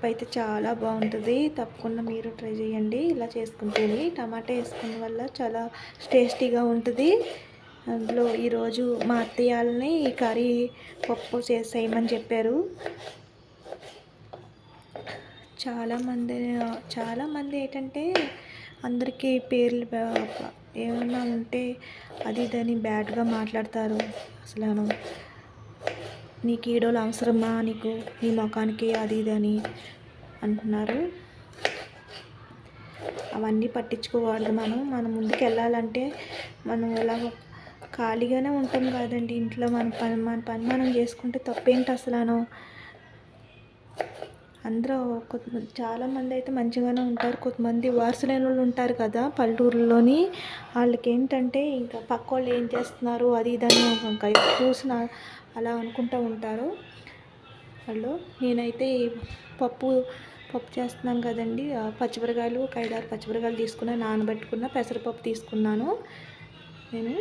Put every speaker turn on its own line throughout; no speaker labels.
పప్పు అయితే చాలా బాగుంటుంది. తప్పకుండా మీరు ట్రై చేయండి. ఇలా చేసుకుంటే టమాటా వేసుకున్న వల్ల చాలా టేస్టీగా ఉంటుంది. అందులో ఈరోజు మా అత్తయ్యాలని ఈ కర్రీ పప్పు చేసేయమని చెప్పారు. చాలామంది చాలామంది ఏంటంటే అందరికీ పేర్లు ఏమైనా ఏమన్నా ఉంటే అది దాన్ని బ్యాడ్గా మాట్లాడతారు. అసలు నీకు ఈడోలు అవసరమా? నీకు నీ ముఖానికి అది ఇది అని అంటున్నారు. అవన్నీ పట్టించుకోవాలి మనం. మనం ముందుకు వెళ్ళాలంటే మనం ఎలా ఖాళీగానే ఉంటాం కాదండి. ఇంట్లో మన పని మన పని మనం చేసుకుంటే తప్పేంటి అసలు అందరూ కొంతమంది చాలామంది అయితే మంచిగానే ఉంటారు. కొంతమంది వారసులైన వాళ్ళు ఉంటారు కదా పల్లెటూరులోని. వాళ్ళకి ఏంటంటే ఇంకా పక్క వాళ్ళు ఏం చేస్తున్నారు అది ఇదని ఇంకా చూసిన అలా అనుకుంటూ ఉంటారు. వాళ్ళు నేనైతే పప్పు పప్పు చేస్తున్నాం కదండి. పచ్చిమిరకాయలు ఒక ఐదారు పచ్చిమిరకాయలు తీసుకున్న నానబెట్టుకున్న పెసరపప్పు తీసుకున్నాను. నేను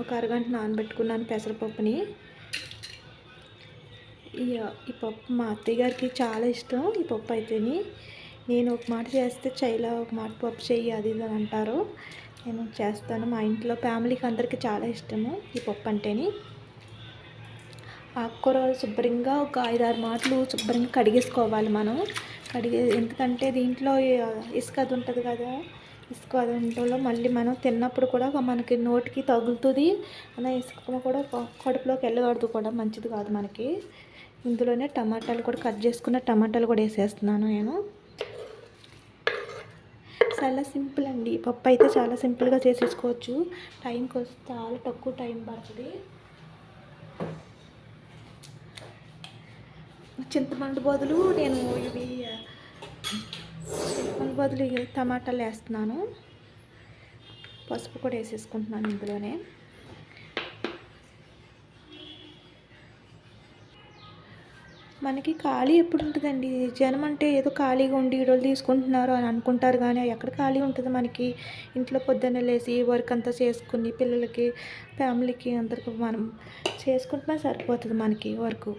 ఒక అరగంట నానబెట్టుకున్నాను పెసరపప్పుని. ఈ ఈ పప్పు మా అత్తయ్య గారికి చాలా ఇష్టం ఈ పప్పు అయితేని. నేను ఒక మాట చేస్తే చైలా ఒక మాట పప్పు చెయ్యి అది ఇది అని అంటారు. నేను చేస్తాను. మా ఇంట్లో ఫ్యామిలీకి అందరికీ చాలా ఇష్టము ఈ పప్పు అంటేని. ఆకుకూరలు శుభ్రంగా ఒక ఐదారు మాటలు శుభ్రంగా కడిగేసుకోవాలి మనం. కడిగే ఎందుకంటే దీంట్లో ఇసుక అది ఉంటుంది కదా ఇసుక అదంటలో మళ్ళీ మనం తిన్నప్పుడు కూడా మనకి నోటికి తగులుతుంది. అలా ఇసుక కూడా కడుపులోకి వెళ్ళకూడదు కూడా మంచిది కాదు మనకి. ఇందులోనే టమాటాలు కూడా కట్ చేసుకున్న టమాటాలు కూడా వేసేస్తున్నాను నేను. చాలా సింపుల్ అండి. పప్పు అయితే చాలా సింపుల్గా చేసేసుకోవచ్చు. టైంకి వస్తే చాలా తక్కువ టైం పడుతుంది. చింతపండు బదులు నేను ఇవి బదులు టమాటాలు వేస్తున్నాను. పసుపు కూడా వేసేసుకుంటున్నాను ఇందులోనే. మనకి ఖాళీ ఎప్పుడు ఉంటుందండి? జనం అంటే ఏదో ఖాళీగా ఉండి ఈడోళ్ళు తీసుకుంటున్నారు అని అనుకుంటారు కానీ ఎక్కడ ఖాళీ ఉంటుంది మనకి? ఇంట్లో పొద్దున్నే లేచి వర్క్ అంతా చేసుకుని పిల్లలకి ఫ్యామిలీకి అందరికి మనం చేసుకుంటున్నా సరిపోతుంది మనకి వర్క్.